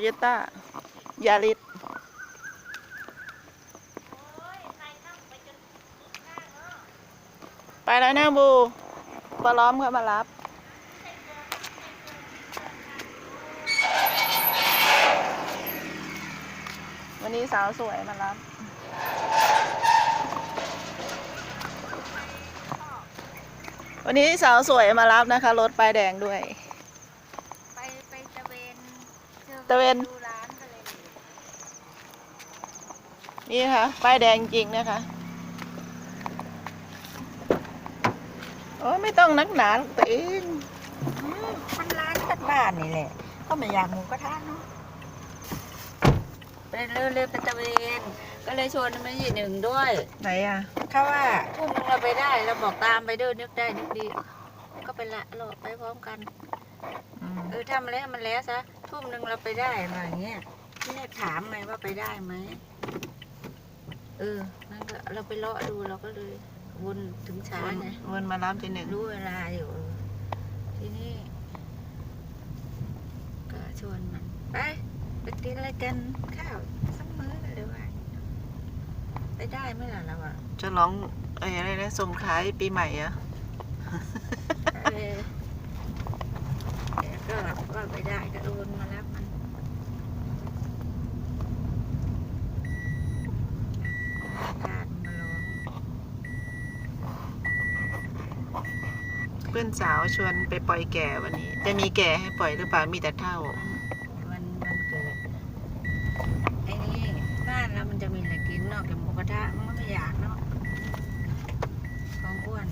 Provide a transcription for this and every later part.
โยต้ายาริสไปแล้วนะบูปลาล้อมเขามารับ วันนี้สาวสวยมารับวันนี้สาวสวยมารับนะคะ รถป้ายแดงด้วย ไปไปตะเวนจอ ตะเวนดูร้านก็เลยนี่ค่ะป้ายแดงจริงนะคะ โอ้ยไม่ต้องนักหนาหรอกตัวเองอืมมันร้านกันบ้านนี่แหละ ก็ไม่อยากหมูกระทะเนาะไปเร็วเร็วไปตะเวนก็เลยชวนมาหยีหนึ่งด้วยไหนอะ เขาว่าทุ่มนึงเราไปได้เราบอกตามไปเดินนึกได้นึกดี ก็ไปละเราไปพร้อมกันอืม เออทำมาแล้วมันแล้วซะทุ่มหนึ่งเราไปได้มาอย่างเงี้ยที่แรกถามไงว่าไปได้ไหมเออนั่นก็เราไปเลาะดูเราก็เลยวนถึงช้าวนไงวนมารับทีหนึ่งรู้เวลาอยู่เออทีนี้ก็ชวนมันไปไปกินอะไรกันข้าวสักมื้อหรือว่าไปได้ไหมล่ะเราอะจะร้องเอ้ยอะไรนะส่งท้ายปีใหม่เหรอะ เออแกก็ว่าไปได้ก็โดนมารับมันการมาลอง เพื่อนสาวชวนไปปล่อยแก่วันนี้ จะมีแก่ให้ปล่อยหรือเปล่ามีแต่เท่า วันวันเกิดไอ้นี่บ้านเรามันจะมีอะไรกินนอกจากหมูกระทะมันก็ไม่อยากเนาะของอ้วน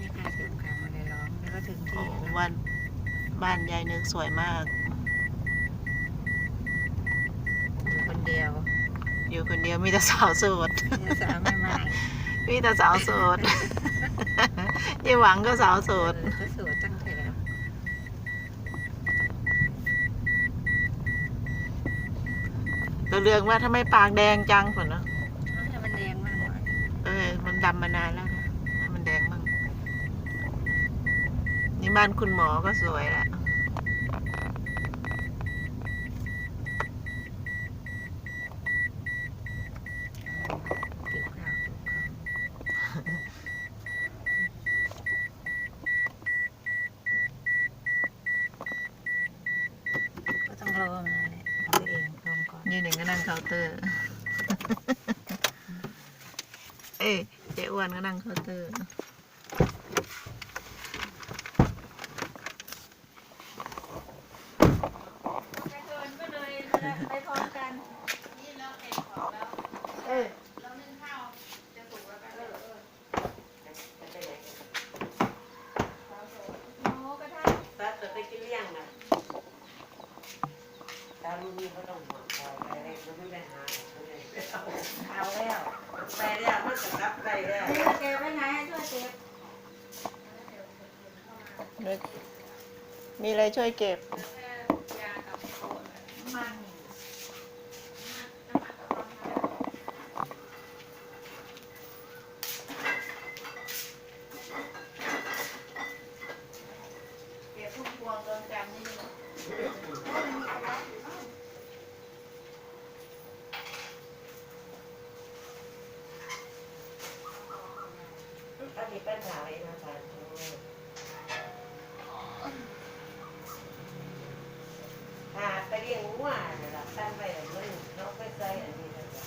มีการเตรียมการมาเลยร้องแล้วก็ถึงโอ้ที่วันบ้านยายนึกสวยมากอยู่คนเดียว อยู่คนเดียวมีแต่สาวโสดเนี่ยสาวไม่มามีแต่สาวโสดยี่หวังก็สาวโสดเออก็โสดตั้งแต่แล้วตัวเรื่องว่าทำไมปากแดงจังฝนเนาะเอาให้มันแดงมากหน่อยเออ มันดำมานานแล้วนะให้มันแดงบ้างนี่บ้านคุณหมอก็สวยละ เกี่ยวข้าวเกี่ยวข้าวก็ต้องรอมาแหละเอาไปเองรอมก่อน นี่หนึ่งก็นั่งเคาน์เตอร์ เอ้ยเจ๊อ้วนก็นั่งเคาน์เตอร์ ไปเดินก็เลยไปพร้อมกัน เออ หมูกระทะ ถ้าเกิดไปกินเลี้ยงนะตาลูกนี่เขาต้องหวังพอไปเลยมันไม่ได้หาเขาเลยเอา เอาแล้ว ไปแล้วมันจะรับไปแล้ว นี่เก็บไว้ไหนให้ช่วยเก็บ มีอะไรช่วยเก็บมันเก็บทุกพวงโดนจำนี่ ถ้ามีปัญหาอะไรมาถามหาไปเลี้ยงวัวนะล่ะตั้งไปแบบนั้นเราไปใส่อันนี้นะจ๊ะ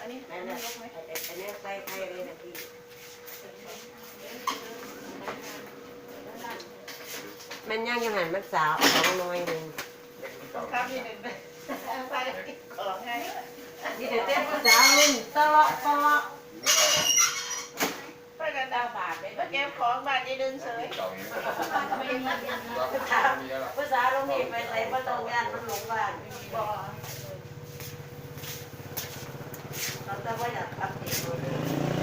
อันนี้ นั่นแหละอันนี้ใส่ไทยเลยนะพี่ มันย่างยังหันมันสาวเอาหน่อยหนึ่งครับมีหนึ่งไปใส่ของให้นี่เดี๋ยวเต้นภาษาลุงตลอดตลอดไปกันดาวบาทไปเก็บของบาทยี่ดึงเฉยภาษาวลงนี่ไปใส่ประตูงานมันหลงบ้านบ่เราจะว่าอยากทำเองเลย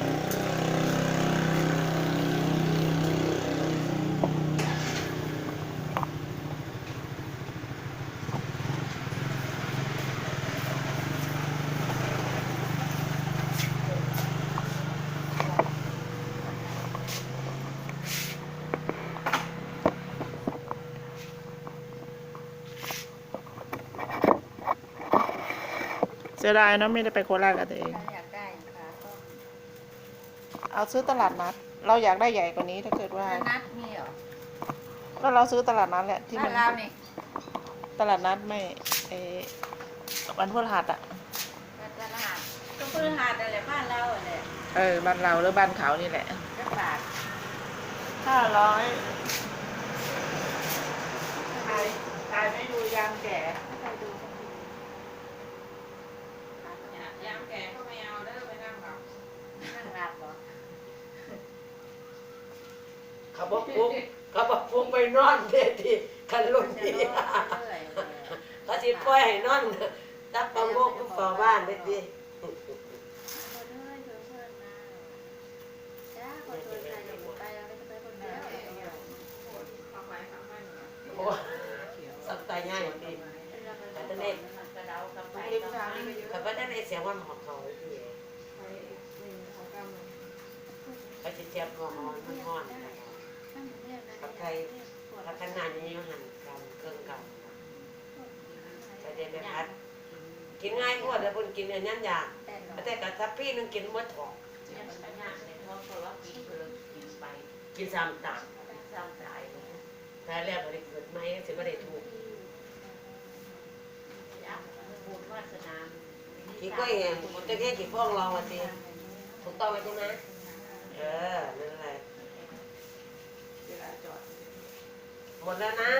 เสียดายเนาะไม่ได้ไปโคราชกับตัวเอง ถ้าอยากได้ขาก็เอาซื้อตลาดนัด เราอยากได้ใหญ่กว่านี้ถ้าเกิดว่าแล้วนัดมีเหรอก็เราซื้อตลาดนัดแหละที่บ้ามันนเรานี่ตลาดนัดไม่เออวันพฤหัสอะ ตลาดก็พื้นหาดอะไรบ้านเราอะไรเออบ้านเราหรือบ้านเขานี่แหละจักบาทห้าร้อยถ่ายถ่ายไม่ดูยางแก่ ไม่เคยดูสักที ยามแก่ก็ไม่เอาเด้อไปนั่งกับ นั่งรับเหรอ เขาบอกปุ๊บเขาบอกปุ๊บไป นอนเด็ดที่คันลุงจะนี่รอดเรื่อยๆเขาสิปล่อยให้นอนตับปังโมกฝ่าบ้านเด็ดดิคนเอ้ยเพื่อนเพื่อนมาจ้าขอตัวใจอย่าไปแล้วก็จะไปคนเดียวโอ้สับตายง่ายดีแต่เน็ตกระเดากับไปริมทางนี่ก็เยอะแต่ว่าได้ในเสียงว่าหมอกเขาที่เขาจะเจ็บคอหอนมันห้อน ถ้าขนาดนี้มันหันกำเครื่องกำไปเด็ดไปพัด กินง่ายพวดแต่คนกินเนี่ยยันยากแต่กับทัพพี่นึงกินมดถอกกินซ้ำตามแต่แล้วบ่ได้เกิดไหมสิบ่ได้ถูกกี่ก็เองจะแค่กี่พวกเราอะสิถูกต้องไหมใช่ไหมเออนั่นแหละเวลาจอด หมดแล้วนะ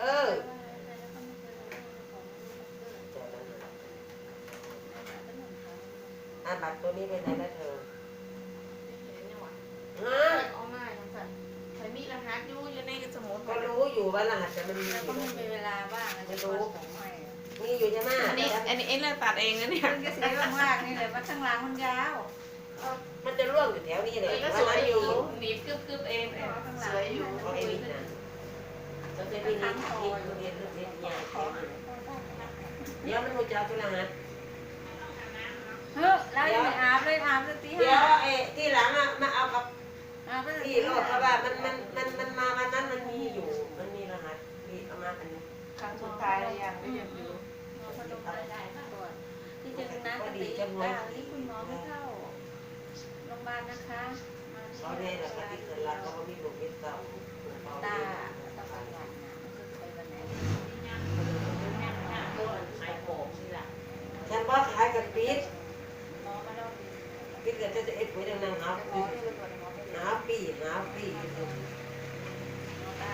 เออ อะบัตรตัวนี้เป็นไหนแล้วเธอฮะเอาง่ายจังสันใครมีรหัสอยู่อยู่ในสมุดก็รู้อยู่ว่ารหัสจะมันมีอแล้วก็ยู่ไม่มีเวลาบ้างจะรู้ผมให้มีอยู่ใช่ไหมอันนี้อันนี้เอ็นเราตัดเองนะเนี่ยมันก็เสียมากนี่เลยว่าข้างหลังมันยาว มันจะร่วงอยู่แถวนี้เลยก็ว่าสวยมันอยู่อยู่หนีบกึบกึบเองแต่ว่าข้างหลัสงวยอยู่เขาไอ้นี่นะเขาจะมีนี่ที่เรียนเรื่องเรียนยาแถวนี้เดี๋ยวมันรู้จักทุกรหัสเฮ้ยแล้วยังไม่อาบเลยอาบสักทีเดี๋ยห้าวไอ้ที่หลังอะมาเอากับอาบไปสักพี่ทีโลดเพราะว่ามันมันมันมันมาวันนั้นมันมีอยู่ มันมีรหัสพี่เอามาอันนี้ครั้งสุดท้ายแล้วยังไม่ยังอยู่ที่จริงนะปกติอ่านี่คุณหมอไม่เข้าโรงพยาบาลนะคะ มาเขาเนี่ยแหละที่เกิดรักเขาก็มีลูกมีเต้าเขาตาเรียนต้องไปวันนะไม่ใช่ไปวันไหนฉันว่าขายกับปี๊ดหมอมาลองพี่เกิดจะจะเอ็ดปุ๋ยดังๆหาหมปีอที่ไปตรวจหมอไปตรวจหาปีหาปีหมอตา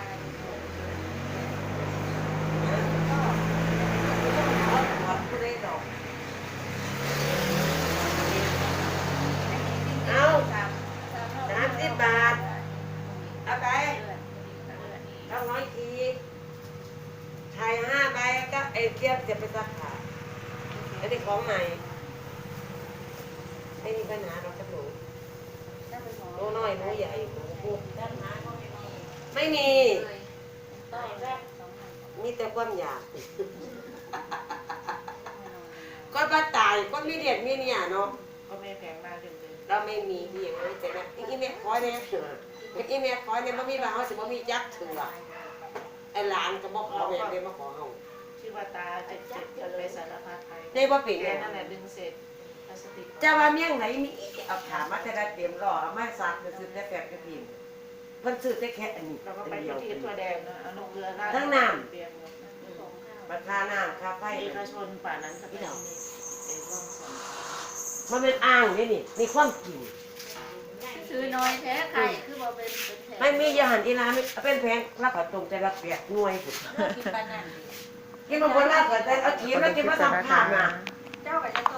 วัดผู้ได้ดอกเอาสามสิบบาทเอาไปเอาน้อยทีถ่ายห้าใบก็ไอ้เทียบจะไปซักผ้าไอ้ที่ของใหม่ไม่มีปัญหาเราจะหนูหนูน้อยหนูใหญ่หนูพูดไม่มี มีแต่ความอยากก็บ้าตายก็มีเดียดมีเนี่ยเนาะก็ไม่แพงมากเดิมเราไม่มีพี่อย่างนี้แต่แบบอีแม่คอยเนี่ยอีแม่คอยเนี่ยบ่มีบ้าเฮาสิบ่มีจักเถื่อไอ้หลานก็บ่ขอแม่เด้มาขอเฮาๆชื่อว่าตาเจ็บเจ็บกันไปสารพัดไปได้บ่เป็นแกแม่นั่นแหละดึงเสร็จพลาสติกจะว่าเมี่ยงไหนมีเอาถามมาแต่ละเตรียมรอเอามาซักก็ซื้อแต่แฟบกับพิมพ์ เพิ่นซื้อแต่แค่อันนี้เราก็ไปอันเดียวที่ทั่วแดงนะเอานกเรือราดทั้งน้ำเตรียมหมดนะราคาน้ำค่าไฟเอกชนป่านั้นก็ไม่มีไอ้ร่องส่วนมันเป็นอ้างนี่นี่มีความจริงซื้อน้อยแท้ไข่คือว่าเป็นเป็นแถไม่มียาหันอีลาไม่เป็นแพงรับประตรงแต่ละเปียกหน่วยพุ่นกินปานนั่นกินบางคนลาบก็แต่เอาขีมแล้วกินมาสองข้ามนะเจ้าก็จะต้